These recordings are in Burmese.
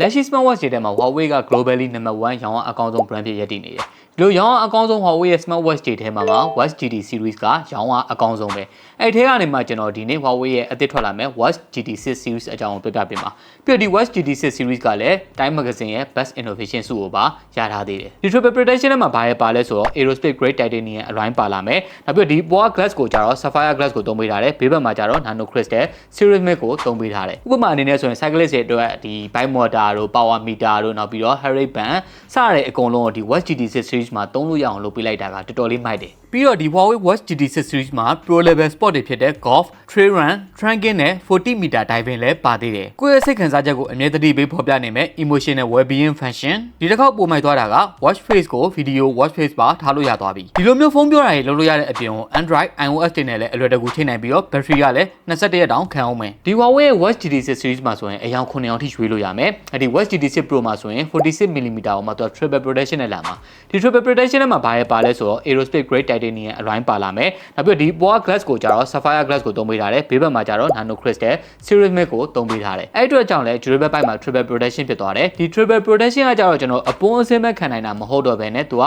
လက်ရှိ smartwatch တွေထဲမှာ Huawei က globally number 1ရောင်းအားအကောင်းဆုံး brand ဖြစ်ရပ်တည်နေတယ်ဒီလိုရောင်းအားအကောင်းဆုံး Huawei ရဲ့ smartwatch တွေထဲမှာမှာ Watch GT series ကရောင်းအားအကောင်းဆုံးပဲအဲ့ထဲကနေမှကျွန်တော်ဒီနေ့ Huawei ရဲ့အသစ်ထွက်လာမဲ့ Watch GT6 series အကြောင်းကိုပြပြပေးမှာပြီးတော့ဒီ Watch GT6 series ကလည်း Time Magazine ရဲ့ Best Innovation ဆုကိုပါရထားသေးတယ်ဒီ triple protection ထဲမှာဘာရဲ့ပါလဲဆိုတော့ aerospace grade titanium အရိုင်းပါလာမယ်နောက်ပြီးတော့ဒီ boa glass ကိုကြတော့ sapphire glass ကိုသုံးပေးထားတယ်ဘေးဘက်မှာကြတော့ nano crystal ceramic ကိုသုံးပေးထားတယ်ဥပမာအနေနဲ့ဆိုရင် cyclist တွေအတွက်ဒီ bike motor တို့ power meter တို့နောက်ပြီးတော့ Harry band စတဲ့အကုန်လုံးကိုဒီ Watch GT6 series မှာသုံးလို့ရအောင်လုပ်ပေးလိုက်တာကတော်တော်လေးမိုက်တယ်ပြီးတော့ဒီ Huawei Watch GT6 series မှာ pro level sport တွေဖြစ်တဲ့ golf, trail run, trekking နဲ့40 meter diving လည်းပါသေးတယ်ကိုယ့်ရဲ့စိတ်ခံစားချက်ကိုအမြဲတမ်းပေးဖော်ပြနိုင်မဲ့ emotional well-being function ဒီတစ်ခေါက်ပုံမိုက်သွားတာက watch face ကို video watch face ပါထားလို့ရသွားပြီဒီလိုမျိုးဖုန်းပြောတာတွေလုပ်လို့ရတဲ့အပြင်ကို Android iOS တွေနဲ့လည်းအလွယ်တကူချိန်နိုင်ပြီးတော့ battery ကလည်း21ရက်တောင်ခံအောင်မယ်ဒီ Huawei ရဲ့ Watch GT6 series မှာဆိုရင်အယောင်9အောင်ထိရွေးလို့ရမယ်အဲ့ဒီ Watch GT6 Pro မှာဆိုရင် 46mm ကိုမှသူက triple protection နဲ့လာမှာဒီ triple protection နဲ့မှာဘာရဲ့ပါလဲဆိုတော့ aerospace grade titanium အရိုင်းပါလာမယ်နောက်ပြီးတော့ဒီ boa glass ကိုကြတော့ sapphire glass ကိုသုံးပေးထားတယ်ဘေးဘက်မှာကြတော့ nano crystal ceramic ကိုသုံးပေးထားတယ်အဲ့အတွက်ကြောင့်လဲ durable bike မှာ triple protection ဖြစ်သွားတယ်ဒီ triple protection ကကြတော့ကျွန်တော်အပွန်းအစင်းမဲ့ခံနိုင်တာမဟုတ်တော့ဘဲနဲ့သူက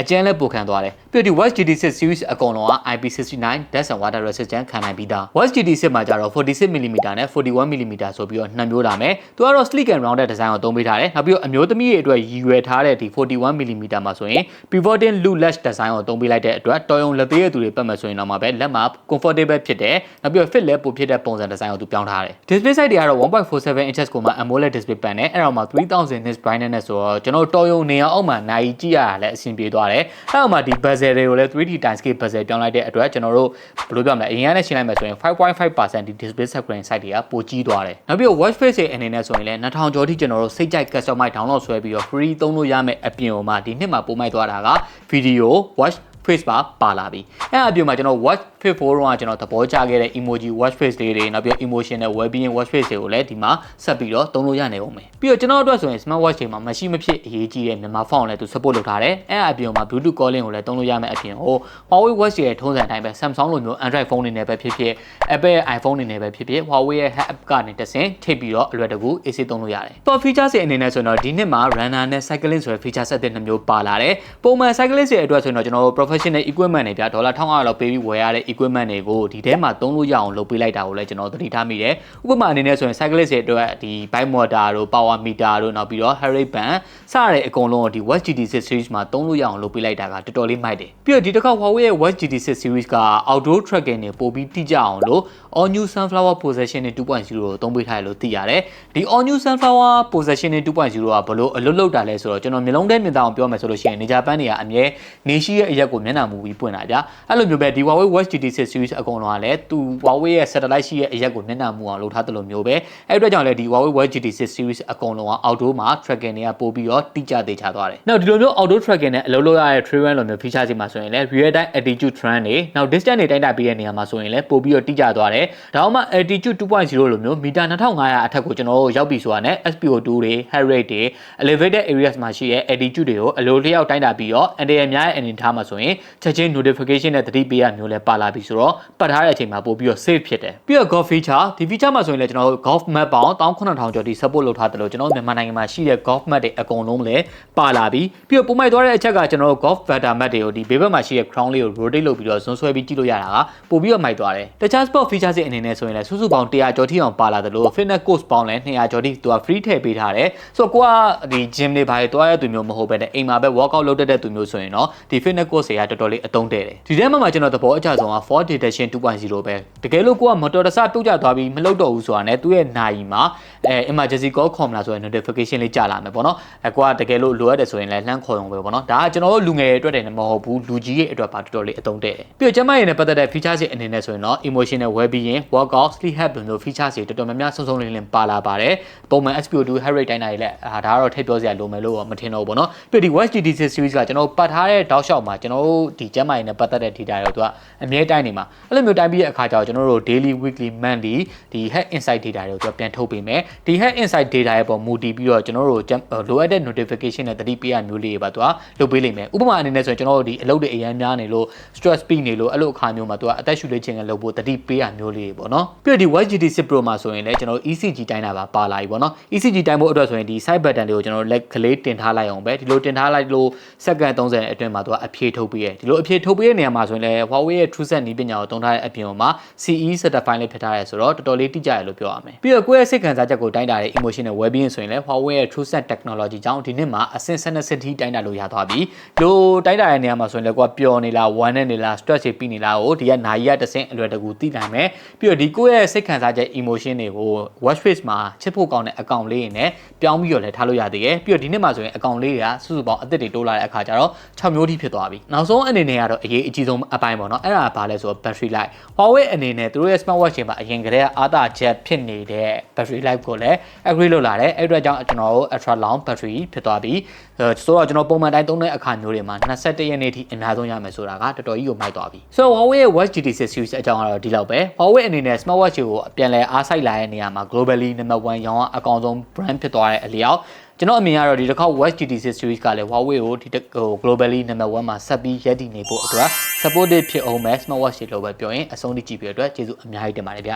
အကျန်းလဲပိုခံသွားတယ်ပြီးတော့ဒီ Watch GT6 series အကုန်လုံးက IP69 dust and water resistant ခံနိုင်ပြီးသား Watch GT6 မှာကြတော့ 46mm နဲ့ 41mm ဆိုပြီးတော့နှစ်မျိုးလာမယ်သူကတော့ sleek and rounded design ကိုသုံးပေးထားတယ်နောက်ပြီးတော့အမျိုးသမီးတွေအတွက်ရည်ရွယ်ထားတဲ့ဒီ 41mm မှာဆိုရင် pivoting loop latch design ကိုသုံးပေးလိုက်တဲ့အတွက်တော်ရုံလက်သေးရသူတွေပတ်မှဆိုရင်တော့မှပဲလက်မှာ comfortable ဖြစ်တယ်နောက်ပြီးတော့ fit လည်းပိုဖြစ်တဲ့ပုံစံ design ကိုသူပြောင်းထားတယ် display size တွေကတော့1.47 inches ကိုမှ AMOLED display ပန်တယ်အဲ့တော့မှ3000 nits brightness နဲ့ဆိုတော့ကျွန်တော်တော်ရုံနေအောင်အောက်မှာနိုင်ကြည့်ရတာလည်းအဆင်ပြေသွားတယ်အဲ့တော့မှဒီ bezel တွေကိုလည်း 3D time scale bezel ပြောင်းလိုက်တဲ့အတွက်ကျွန်တော်တို့ဘယ်လိုပြောမလဲအရင်ကနဲ့ရှင်းလိုက်မယ်ဆိုရင်5.5%ဒီ display screen size တွေကပိုကြီးသွားတယ်နောက်ပြီးတော့ watch face ရဲ့အနေနဲ့ဆိုရင်လည်း2000ကျော်ထိကျွန်တော်တို့စိတ်ကြိုက် customize download ဆွဲပြီးတော့ free သုံးလို့ရမယ့်အပြင်ပေါ်မှာဒီနှစ်မှာပို့မိုက်သွားတာက video watch face ပါပါလာပြီအဲ့အပြင်မှာကျွန်တော် watch face 4တော့ကျွန်တော်သဘောကျခဲ့တဲ့ emoji watch face လေးတွေနောက်ပြီး emotional well-being watch face တွေကိုလည်းဒီမှာဆက်ပြီးတော့သုံးလို့ရနေအောင်မယ်ပြီးတော့ကျွန်တော်အတွက်ဆိုရင် smart watch တွေမှာမရှိမဖြစ်အရေးကြီးတဲ့မြန်မာဖုန်းလည်းသူ support လုပ်ထားတယ်အဲ့အပြင်မှာ bluetooth calling ကိုလည်းသုံးလို့ရမယ့်အပြင်ဟို Huawei watch ရဲ့ထုံးစံတိုင်းပဲ Samsung လိုမျိုး Android ဖုန်းတွေနဲ့ပဲဖြစ်ဖြစ် Apple ရဲ့ iPhone တွေနဲ့ပဲဖြစ်ဖြစ် Huawei ရဲ့ app ကနေတဆင့်ထိပ်ပြီးတော့အလွယ်တကူ AC သုံးလို့ရတယ်။ Top features တွေအနေနဲ့ဆိုတော့ဒီနှစ်မှာ runner နဲ့ cycling ဆိုတဲ့ feature set တွေနှစ်မျိုးပါလာတယ်။ပုံမှန် cyclist တွေအတွက်ဆိုရင်တော့ကျွန်တော်တို့ professional equipment တွေပြဒေါ်လာ1500လောက်ပေးပြီးဝယ်ရတဲ့ equipment တွေကိုဒီထဲမှာသုံးလို့ရအောင်လုပ်ပေးလိုက်တာကိုလည်းကျွန်တော်သတိထားမိတယ်။ဥပမာအနေနဲ့ဆိုရင် cyclist တွေအတွက်ဒီ bike motor တို့ power meter တို့နောက်ပြီးတော့ Harry band စတဲ့အကုန်လုံးကိုဒီ Watch GT6 series မှာသုံးလို့ရအောင်လုပ်ပေးလိုက်တာကတော်တော်လေးမိုက်တယ်။ပြီးတော့ဒီတစ်ခါ Huawei ရဲ့ Watch GT6 series က outdoor tracking တွေပို့ပြီးတိကျအောင်လို့ all new sunflower possession နဲ့2.0ကိုသုံးပေးထားတယ်လို့သိရတယ်။ဒီ all new sunflower possession နဲ့2.0ကဘလို့အလွတ်လောက်တာလဲဆိုတော့ကျွန်တော်မျိုးလုံးတဲ့မြင်သာအောင်ပြောမယ်ဆိုလို့ရှိရင်နေဂျာပန်းတွေကအမြဲနေရှိရဲ့အရက်ကိုမျက်နှာမူပြီးပွင့်တာဗျာ။အဲ့လိုမျိုးပဲဒီ Huawei Watch GT6 series အကုန်လုံးကလည်းသူ Huawei ရဲ့ satellite ရှိရဲ့အရက်ကိုမျက်နှာမူအောင်လုပ်ထားတယ်လို့မျိုးပဲ။အဲ့အတွက်ကြောင့်လည်းဒီ Huawei Watch GT6 series အကုန်လုံးက outdoor မှာ tracking တွေကပို့ပြီးတော့တိကျသေးချသွားတယ်။နောက်ဒီလိုမျိုး outdoor tracking နဲ့အလုပ်လုပ်ရတဲ့ trail run လိုမျိုး feature တွေမှာဆိုရင်လည်း real time altitude trend တွေနောက် distance တွေတိုင်းတာပြီးတဲ့နေရာမှာဆိုရင်လည်းပို့ပြီးတော့တိကျသွားတယ်။ဒါမှ altitude 2.0လိုမျိုးမီတာ2500အထက်ကိုကျွန်တော်တို့ရောက်ပြီဆိုတာနဲ့ SPO2 တွေ heart rate တွေ elevated areas မှာရှိတဲ့ altitude တွေကိုအလိုလျောက်တိုင်းတာပြီးတော့ anti များရဲ့အနေထားမှာဆိုရင်ချက်ချင်း notification နဲ့သတိပေးရမျိုးလဲပါလာပြီဆိုတော့ပတ်ထားတဲ့အချိန်မှာပို့ပြီးတော့ safe ဖြစ်တယ်ပြီးတော့ golf feature ဒီ feature မှာဆိုရင်လည်းကျွန်တော်တို့ golf map ပေါင်း19000ကျော်ထိ support လုပ်ထားတယ်လို့ကျွန်တော်တို့မြန်မာနိုင်ငံမှာရှိတဲ့ golf map တွေအကုန်လုံးလည်းပါလာပြီပြီးတော့ပုံမိုက်သွားတဲ့အချက်ကကျွန်တော်တို့ golf weather map တွေကိုဒီဘေးဘက်မှာရှိတဲ့ crown လေးကို rotate လုပ်ပြီးတော့ဇွန်ဆွဲပြီးကြည့်လို့ရတာကပို့ပြီးတော့မိုက်သွားတယ်တခြား sport feature တွေအနေနဲ့ဆိုရင်လည်းစုစုပေါင်း100ကျော်ထိအောင်ပါလာတယ်လို့ fitness course ပေါင်းလည်း200ကျော်ထိသူက free ထည့်ပေးထားတယ်ဆိုတော့ကိုကဒီ gym တွေဘာတွေတွားရတဲ့သူမျိုးမဟုတ်ဘဲနဲ့အိမ်မှာပဲ workout လုပ်တတ်တဲ့သူမျိုးဆိုရင်တော့ဒီ fitness course တွေကတော်တော်လေးအသုံးတည့်တယ်ဒီထဲမှာမှကျွန်တော်သဘောအကျဆုံးက fall detection 2.0ပဲတကယ်လို့ကိုက motor တဆပြုတ်ကျသွားပြီးမလုပ်တော့ဘူးဆိုတာနဲ့သူ့ရဲ့နိုင်မှာအဲ emergency call ခေါ်မလားဆိုရင် notification လေးကြာလာမယ်ပေါ့နော်အဲကိုကတကယ်လို့လိုအပ်တယ်ဆိုရင်လည်းလှမ်းခေါ်ရုံပဲပေါ့နော်ဒါကကျွန်တော်တို့လူငယ်တွေအတွက်တည်းမဟုတ်ဘူးလူကြီးတွေအတွက်ပါတော်တော်လေးအသုံးတည့်တယ်ပြီးတော့ကျမရဲ့နဲ့ပတ်သက်တဲ့ feature တွေအနေနဲ့ဆိုရင်တော့ emotional well-being workout sleep health လိုမျိုး feature တွေတော်တော်များများစုံစုံလင်လင်ပါလာပါတယ်ပုံမှန် SPO2 heart rate တိုင်းတာတွေလည်းအာဒါကတော့ထည့်ပြောစရာလိုမယ်လို့မထင်တော့ဘူးပေါ့နော်ပြီးတော့ဒီ Watch GT6 series ကကျွန်တော်ပတ်ထားတဲ့တောက်လျှောက်မှာကျွန်တော်တို့ဒီကျမရဲ့နဲ့ပတ်သက်တဲ့ data တွေတော့သူကအမြဲတိုင်းနေမှာအဲ့လိုမျိုးတိုင်းပြီးတဲ့အခါကျတော့ကျွန်တော်တို့ daily weekly monthly ဒီ head insight data တွေကိုကျွန်တော်ပြန်ထုတ်ပေးမယ်ဒီ head insight data ရဲ့ပုံမူတည်ပြီးတော့ကျွန်တော်တို့လိုအပ်တဲ့ notification နဲ့တတိပေးရမျိုးလေးတွေပါသူကလုပ်ပေးလိမ့်မယ်ဥပမာအနေနဲ့ဆိုရင်ကျွန်တော်တို့ဒီအလုပ်တွေအများများနေလို့ stress peak နေလို့အဲ့လိုအခါမျိုးမှာသူကအသက်ရှူလေးခြင်းကလုပ်ဖို့တတိပေးရမျိုးလေးတွေပေါ့နော်ပြီးတော့ဒီ WGT6 Pro မှာဆိုရင်လည်းကျွန်တော်တို့ ECG တိုင်းတာပါပါလာပြီပေါ့နော် ECG တိုင်းဖို့အတွက်ဆိုရင်ဒီ side button တွေကိုကျွန်တော်တို့လက်ကလေးတင်ထားလိုက်အောင်ပဲဒီလိုတင်ထားလိုက်လို့စက္ကန့်30အတွင်းမှာသူကအဖြေထုတ်ပေးရတယ်ဒီလိုအဖြေထုတ်ပေးတဲ့နေရာမှာဆိုရင်လည်း Huawei ရဲ့ TrueSense နည်းပညာကိုသုံးထားတဲ့အပြင်မှာ CE certified လေးဖြစ်ထားရဲဆိုတော့တော်တော်လေးတိကျရလို့ပြောရမယ်ပြီးတော့ကိုယ့်ရဲ့စိတ်ခံစားချက်ကိုတိုင်းတာတဲ့ emotion နဲ့ well-being ဆိုရင်လည်း Huawei ရဲ့ TrueSense technology ကြောင့်ဒီနှစ်မှာအဆင့်12 city တိုင်းတာလို့ရသွားပြီလို့တိုင်းတာတဲ့နေရာမှာဆိုရင်လည်းကိုကပျော်နေလားဝမ်းနေနေလား stress တွေပြီးနေလားကိုဒီကနာရီရတစ်ဆင့်အလွယ်တကူသိနိုင်မယ်ပြီးတော့ဒီကိုယ့်ရဲ့စိတ်ခံစားချက် emotion တွေကို watch face မှာချစ်ဖို့ကောင်းတဲ့အကောင့်လေးတွေနဲ့ပြောင်းပြီးတော့လည်းထားလို့ရသေးတယ်ပြီးတော့ဒီနှစ်မှာဆိုရင်အကောင့်လေးတွေကစုစုပေါင်းအသစ်တွေတိုးလာတဲ့အခါကျတော့6မျိုးထိဖြစ်သွားပြီနောက်ဆုံးအနေနဲ့ကတော့အရေးအကြီးဆုံးအပိုင်းပေါ့နော်အဲ့ဒါကဘာလဲဆိုတော့ battery life Huawei အနေနဲ့သူတို့ရဲ့ smartwatch တွေမှာအရင်ကတည်းကအားသာချက်ဖြစ်နေတဲ့ battery life ကိုလည်း agree လုပ်လာတယ်အဲ့အတွက်ကြောင့်ကျွန်တော်တို့ ultra long battery ဖြစ်သွားပြီဆိုတော့ကျွန်တော်ပုံမှန်တိုင်းသုံးတဲ့အခါမျိုးတွေမှာ21ရက်နေ့ထိအများဆုံးရမယ်ဆိုတာကတော်တော်ကြီးကိုမိုက်သွားပြီဆိုတော့ Huawei ရဲ့ Watch GT6 series အကြောင်းကတော့ဒီလောက်ပဲ Huawei အနေနဲ့ smartwatch ကိုပြန်လဲအားစိုက်လာတဲ့နေရာမှာ globally number 1ရောင်းအကောင်ဆုံး brand ဖြစ်သွားတဲ့အလျောက် ကျွန်တော်အမြင်ကတော့ဒီတစ်ခေါက် Watch GT6 series ကလည်း Huawei ကိုဒီဟို globally number 1မှာဆက်ပြီးရည်တည်နေဖို့အတွက် supportive ဖြစ်အောင်မဲ့ smartwatch တွေလို့ပဲပြောရင်အဆုံးထိကြည့်ပြီးတော့အတွက်ကျေးဇူးအများကြီးတင်ပါတယ်ဗျ